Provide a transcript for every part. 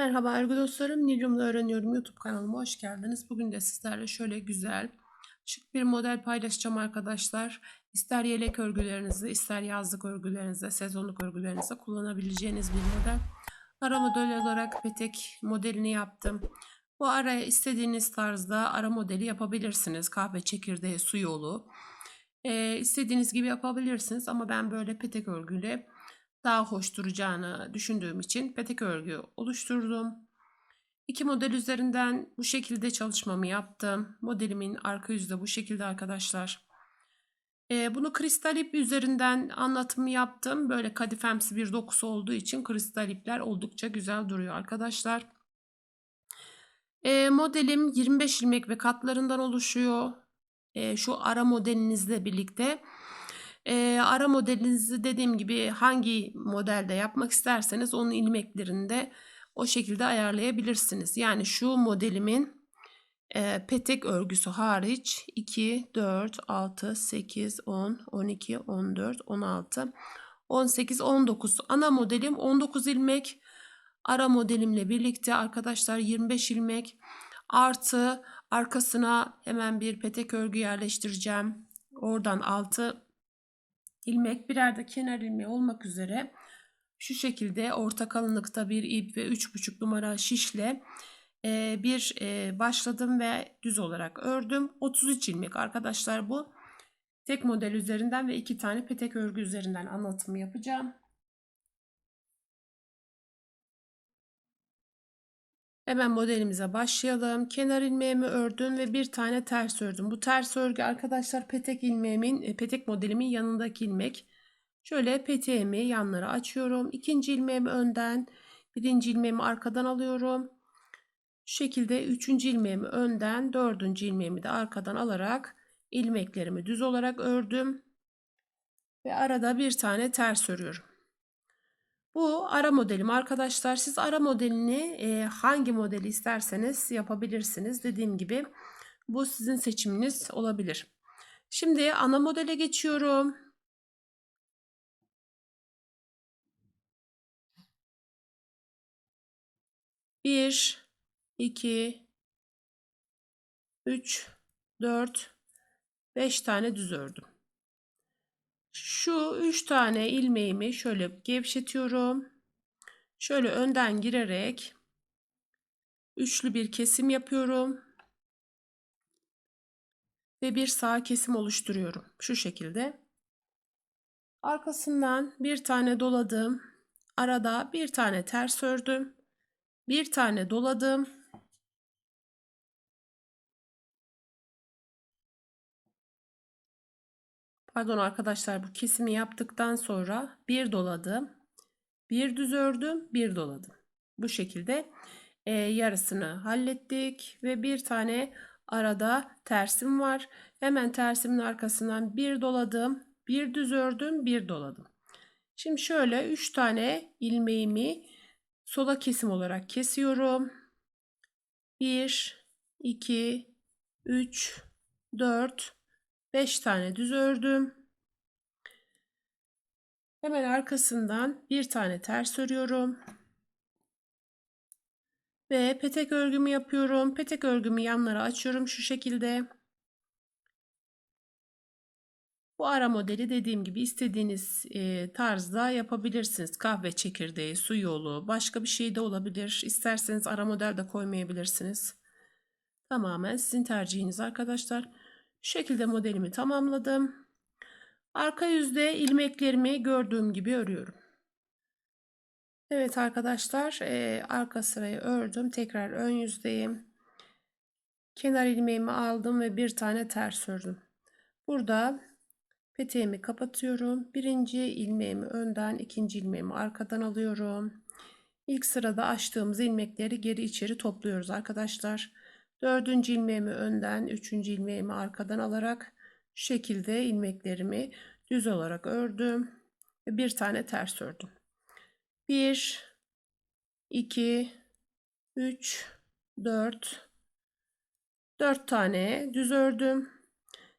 Merhaba örgü dostlarım. Nilcum'da öğreniyorum YouTube kanalıma hoş geldiniz. Bugün de sizlerle şöyle güzel, şık bir model paylaşacağım arkadaşlar. İster yelek örgülerinizde, ister yazlık örgülerinizde, sezonluk örgülerinizde kullanabileceğiniz bir model. Ara model olarak petek modelini yaptım. Bu araya istediğiniz tarzda ara modeli yapabilirsiniz. Kahve çekirdeği, su yolu. Ee, istediğiniz gibi yapabilirsiniz ama ben böyle petek örgüyle daha hoş duracağını düşündüğüm için petek örgü oluşturdum. İki model üzerinden bu şekilde çalışmamı yaptım. Modelimin arka yüzü de bu şekilde arkadaşlar. Ee, bunu kristal ip üzerinden anlatımı yaptım. Böyle kadifemsi bir dokusu olduğu için kristal ipler oldukça güzel duruyor arkadaşlar. Ee, modelim 25 ilmek ve katlarından oluşuyor. Ee, şu ara modelinizle birlikte. E, ara modelinizi dediğim gibi hangi modelde yapmak isterseniz onun ilmeklerini de o şekilde ayarlayabilirsiniz. Yani şu modelimin e, petek örgüsü hariç 2, 4, 6, 8, 10, 12, 14, 16, 18, 19 ana modelim 19 ilmek. Ara modelimle birlikte arkadaşlar 25 ilmek artı arkasına hemen bir petek örgü yerleştireceğim. Oradan 6 ilmek birer de kenar ilmeği olmak üzere şu şekilde orta kalınlıkta bir ip ve 3,5 numara şişle e, bir e, başladım ve düz olarak ördüm. 33 ilmek arkadaşlar bu. Tek model üzerinden ve iki tane petek örgü üzerinden anlatımı yapacağım. Hemen modelimize başlayalım. Kenar ilmeğimi ördüm ve bir tane ters ördüm. Bu ters örgü arkadaşlar petek ilmeğimin, e, petek modelimin yanındaki ilmek. Şöyle peteğimi yanlara açıyorum. İkinci ilmeğimi önden, birinci ilmeğimi arkadan alıyorum. Şu şekilde üçüncü ilmeğimi önden, dördüncü ilmeğimi de arkadan alarak ilmeklerimi düz olarak ördüm. Ve arada bir tane ters örüyorum. Bu ara modelim arkadaşlar. Siz ara modelini e, hangi modeli isterseniz yapabilirsiniz. Dediğim gibi bu sizin seçiminiz olabilir. Şimdi ana modele geçiyorum. Bir, iki, üç, dört, beş tane düz ördüm. Şu üç tane ilmeğimi şöyle gevşetiyorum. Şöyle önden girerek üçlü bir kesim yapıyorum. Ve bir sağ kesim oluşturuyorum. Şu şekilde. Arkasından bir tane doladım. Arada bir tane ters ördüm. Bir tane doladım. Pardon arkadaşlar bu kesimi yaptıktan sonra bir doladım. Bir düz ördüm, bir doladım. Bu şekilde e, yarısını hallettik ve bir tane arada tersim var. Hemen tersimin arkasından bir doladım, bir düz ördüm, bir doladım. Şimdi şöyle 3 tane ilmeğimi sola kesim olarak kesiyorum. 1 2 3 4 5 tane düz ördüm. Hemen arkasından bir tane ters örüyorum. Ve petek örgümü yapıyorum. Petek örgümü yanlara açıyorum şu şekilde. Bu ara modeli dediğim gibi istediğiniz e, tarzda yapabilirsiniz. Kahve çekirdeği, su yolu, başka bir şey de olabilir. İsterseniz ara model de koymayabilirsiniz. Tamamen sizin tercihiniz arkadaşlar. Şekilde modelimi tamamladım. Arka yüzde ilmeklerimi gördüğüm gibi örüyorum. Evet arkadaşlar e, arka sırayı ördüm. Tekrar ön yüzdeyim. Kenar ilmeğimi aldım ve bir tane ters ördüm. Burada peteğimi kapatıyorum. Birinci ilmeğimi önden, ikinci ilmeğimi arkadan alıyorum. İlk sırada açtığımız ilmekleri geri içeri topluyoruz arkadaşlar. Dördüncü ilmeğimi önden, üçüncü ilmeğimi arkadan alarak şu şekilde ilmeklerimi düz olarak ördüm ve bir tane ters ördüm. 1 2 3 4 4 tane düz ördüm.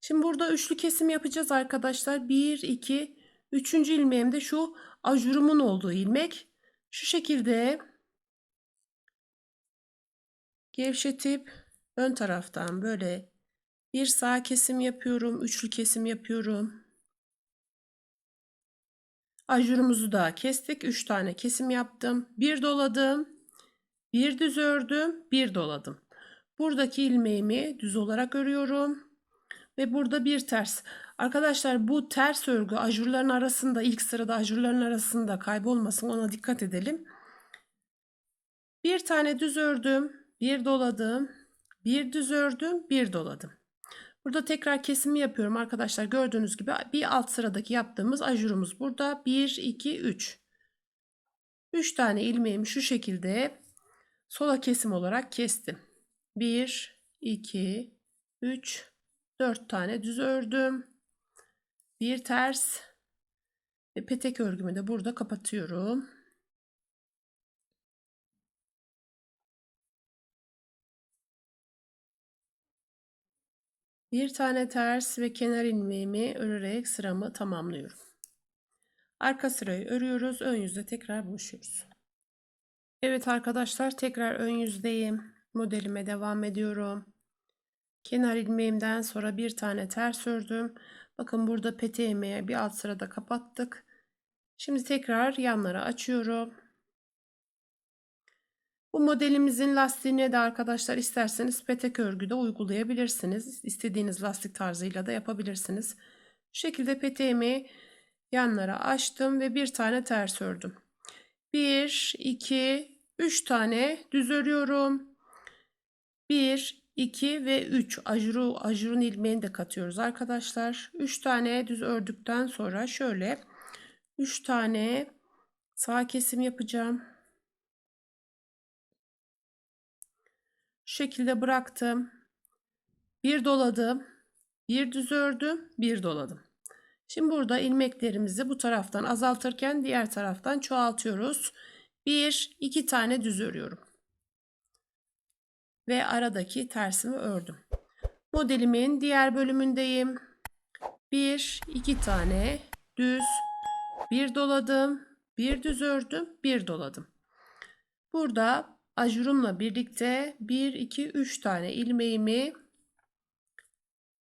Şimdi burada üçlü kesim yapacağız arkadaşlar. 1 2 3. ilmeğimde şu ajurumun olduğu ilmek. Şu şekilde Gevşetip ön taraftan böyle bir sağ kesim yapıyorum. Üçlü kesim yapıyorum. Ajurumuzu da kestik. 3 tane kesim yaptım. Bir doladım. Bir düz ördüm. Bir doladım. Buradaki ilmeğimi düz olarak örüyorum. Ve burada bir ters. Arkadaşlar bu ters örgü ajurların arasında ilk sırada ajurların arasında kaybolmasın ona dikkat edelim. Bir tane düz ördüm. Bir doladım. Bir düz ördüm. Bir doladım. Burada tekrar kesimi yapıyorum arkadaşlar. Gördüğünüz gibi bir alt sıradaki yaptığımız ajurumuz burada. 1, 2, 3. 3 tane ilmeğimi şu şekilde sola kesim olarak kestim. 1, 2, 3, 4 tane düz ördüm. Bir ters ve petek örgümü de burada kapatıyorum. Bir tane ters ve kenar ilmeğimi örerek sıramı tamamlıyorum. Arka sırayı örüyoruz. Ön yüzde tekrar buluşuyoruz. Evet arkadaşlar tekrar ön yüzdeyim. Modelime devam ediyorum. Kenar ilmeğimden sonra bir tane ters ördüm. Bakın burada peteğimi bir alt sırada kapattık. Şimdi tekrar yanlara açıyorum. Bu modelimizin lastiğine de arkadaşlar isterseniz petek örgüde uygulayabilirsiniz. İstediğiniz lastik tarzıyla da yapabilirsiniz. Şu şekilde peteğimi yanlara açtım ve bir tane ters ördüm. 1, 2, 3 tane düz örüyorum. 1, 2 ve 3 ajuru, ajurun ilmeğini de katıyoruz arkadaşlar. 3 tane düz ördükten sonra şöyle 3 tane sağ kesim yapacağım. Şekilde bıraktım. Bir doladım. Bir düz ördüm. Bir doladım. Şimdi burada ilmeklerimizi bu taraftan azaltırken diğer taraftan çoğaltıyoruz. Bir, iki tane düz örüyorum. Ve aradaki tersimi ördüm. Modelimin diğer bölümündeyim. Bir, iki tane düz, bir doladım, bir düz ördüm, bir doladım. Burada ajurumla birlikte 1 2 3 tane ilmeğimi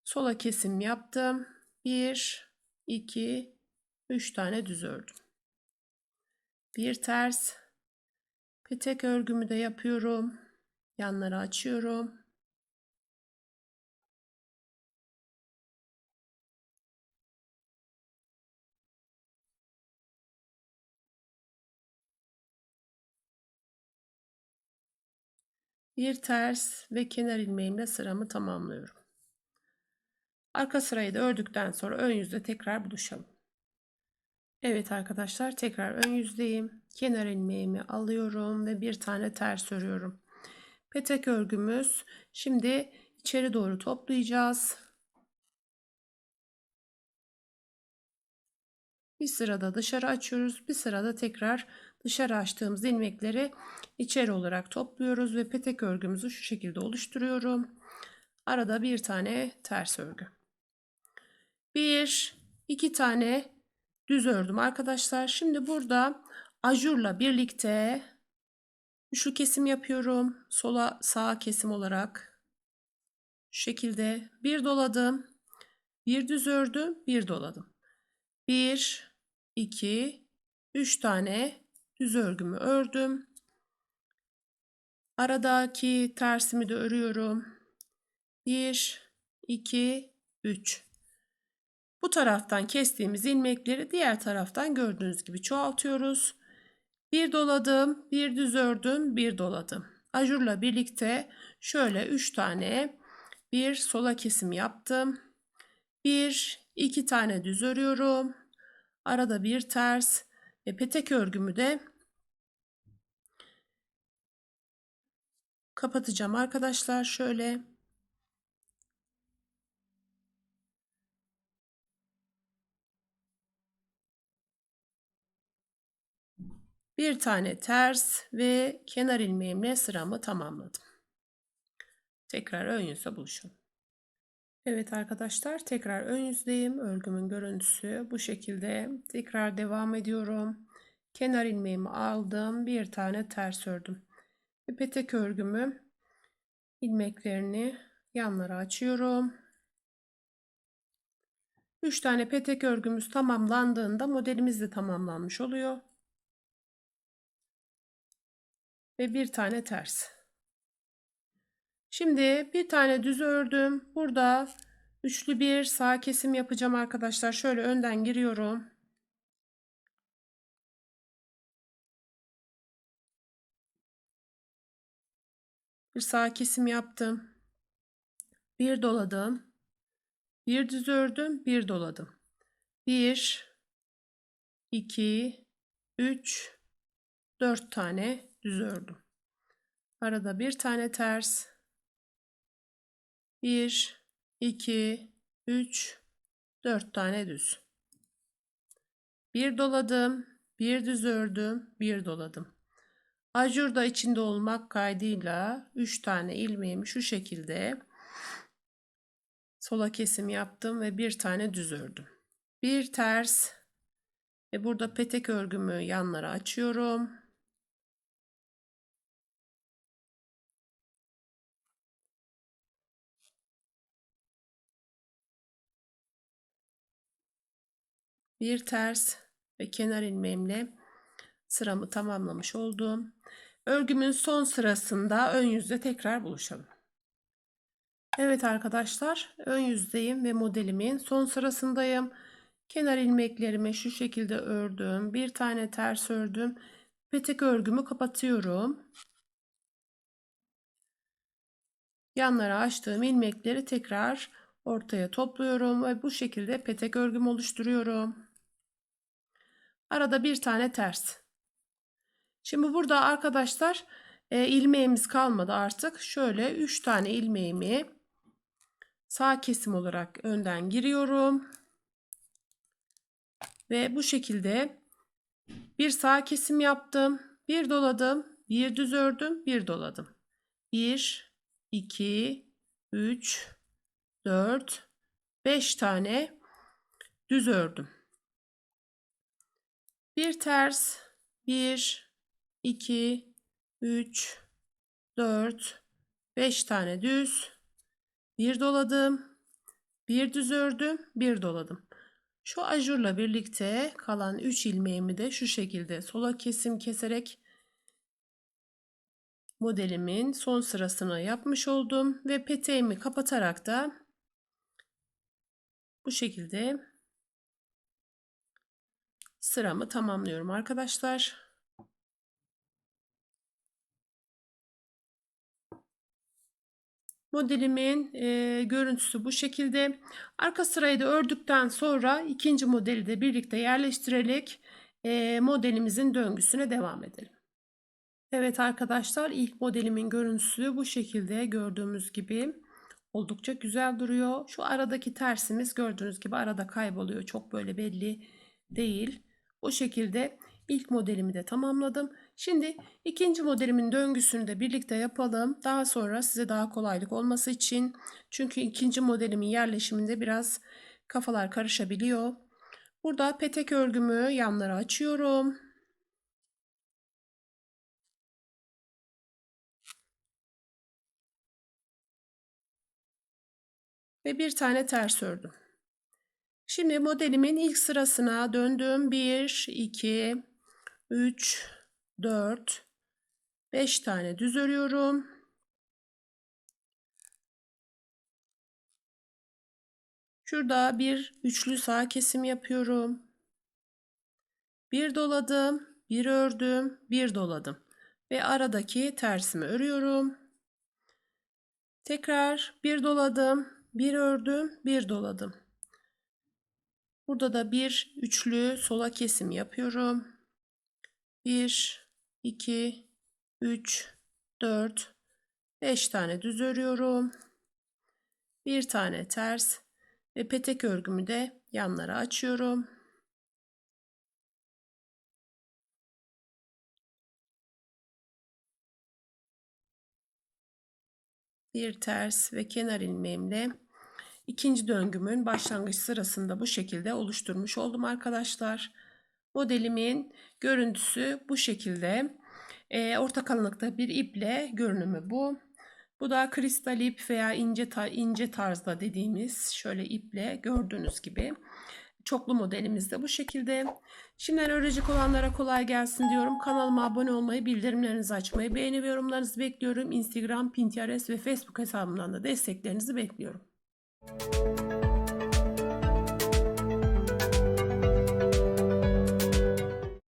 sola kesim yaptım. 1 2 3 tane düz ördüm. Bir ters petek örgümü de yapıyorum. Yanları açıyorum. Bir ters ve kenar ilmeğimle sıramı tamamlıyorum. Arka sırayı da ördükten sonra ön yüzde tekrar buluşalım. Evet arkadaşlar tekrar ön yüzdeyim. Kenar ilmeğimi alıyorum ve bir tane ters örüyorum. Petek örgümüz şimdi içeri doğru toplayacağız. Bir sırada dışarı açıyoruz. Bir sırada tekrar dışarı açtığımız ilmekleri içeri olarak topluyoruz ve petek örgümüzü şu şekilde oluşturuyorum. Arada bir tane ters örgü. Bir, iki tane düz ördüm arkadaşlar. Şimdi burada ajurla birlikte şu kesim yapıyorum. Sola sağa kesim olarak. Şu şekilde bir doladım. Bir düz ördüm, bir doladım. Bir, iki, üç tane düz örgümü ördüm. Aradaki tersimi de örüyorum. 1 2 3 Bu taraftan kestiğimiz ilmekleri diğer taraftan gördüğünüz gibi çoğaltıyoruz. Bir doladım, bir düz ördüm, bir doladım. Ajurla birlikte şöyle 3 tane bir sola kesim yaptım. Bir, iki tane düz örüyorum. Arada bir ters ve petek örgümü de kapatacağım arkadaşlar şöyle. Bir tane ters ve kenar ilmeğimle sıramı tamamladım. Tekrar ön yüzle buluşalım. Evet arkadaşlar tekrar ön yüzdeyim. Örgümün görüntüsü bu şekilde. Tekrar devam ediyorum. Kenar ilmeğimi aldım. Bir tane ters ördüm. Ve petek örgümü ilmeklerini yanlara açıyorum. 3 tane petek örgümüz tamamlandığında modelimiz de tamamlanmış oluyor. Ve bir tane ters. Şimdi bir tane düz ördüm. Burada üçlü bir sağ kesim yapacağım arkadaşlar. Şöyle önden giriyorum. Bir sağ kesim yaptım. Bir doladım. Bir düz ördüm, bir doladım. 1 2 3 4 tane düz ördüm. Arada bir tane ters. 1 2 3 4 tane düz. Bir doladım, bir düz ördüm, bir doladım. Ajur da içinde olmak kaydıyla 3 tane ilmeğimi şu şekilde sola kesim yaptım ve bir tane düz ördüm. Bir ters ve burada petek örgümü yanlara açıyorum. Bir ters ve kenar ilmeğimle sıramı tamamlamış oldum. Örgümün son sırasında ön yüzde tekrar buluşalım. Evet arkadaşlar ön yüzdeyim ve modelimin son sırasındayım. Kenar ilmeklerimi şu şekilde ördüm. Bir tane ters ördüm. Petek örgümü kapatıyorum. Yanlara açtığım ilmekleri tekrar ortaya topluyorum ve bu şekilde petek örgüm oluşturuyorum. Arada bir tane ters. Şimdi burada arkadaşlar e, ilmeğimiz kalmadı artık. Şöyle 3 tane ilmeğimi sağ kesim olarak önden giriyorum. Ve bu şekilde bir sağ kesim yaptım. Bir doladım. Bir düz ördüm. Bir doladım. 1, 2, 3, 4, 5 tane düz ördüm. Bir ters. 1, 2, 3, 4, 5 tane düz. Bir doladım. Bir düz ördüm. Bir doladım. Şu ajurla birlikte kalan 3 ilmeğimi de şu şekilde sola kesim keserek modelimin son sırasına yapmış oldum ve peteğimi kapatarak da bu şekilde sıramı tamamlıyorum arkadaşlar. Modelimin e, görüntüsü bu şekilde. Arka sırayı da ördükten sonra ikinci modeli de birlikte yerleştirerek e, modelimizin döngüsüne devam edelim. Evet arkadaşlar ilk modelimin görüntüsü bu şekilde gördüğümüz gibi oldukça güzel duruyor. Şu aradaki tersimiz gördüğünüz gibi arada kayboluyor. Çok böyle belli değil. Bu şekilde ilk modelimi de tamamladım. Şimdi ikinci modelimin döngüsünü de birlikte yapalım. Daha sonra size daha kolaylık olması için. Çünkü ikinci modelimin yerleşiminde biraz kafalar karışabiliyor. Burada petek örgümü yanlara açıyorum. Ve bir tane ters ördüm. Şimdi modelimin ilk sırasına döndüm. 1, 2, 3, 4, 5 tane düz örüyorum. Şurada bir üçlü sağ kesim yapıyorum. Bir doladım, bir ördüm, bir doladım ve aradaki tersimi örüyorum. Tekrar bir doladım, bir ördüm, bir doladım. Burada da bir üçlü sola kesim yapıyorum. 1 2 3 4 5 tane düz örüyorum. Bir tane ters ve petek örgümü de yanlara açıyorum. Bir ters ve kenar ilmeğimle ikinci döngümün başlangıç sırasında bu şekilde oluşturmuş oldum arkadaşlar. Modelimin görüntüsü bu şekilde. E, orta kalınlıkta bir iple görünümü bu. Bu da kristal ip veya ince ta- ince tarzda dediğimiz şöyle iple gördüğünüz gibi. Çoklu modelimiz de bu şekilde. Şimdiden öğrenecek olanlara kolay gelsin diyorum. Kanalıma abone olmayı, bildirimlerinizi açmayı, beğeni ve yorumlarınızı bekliyorum. Instagram, Pinterest ve Facebook hesabımdan da desteklerinizi bekliyorum. Thank you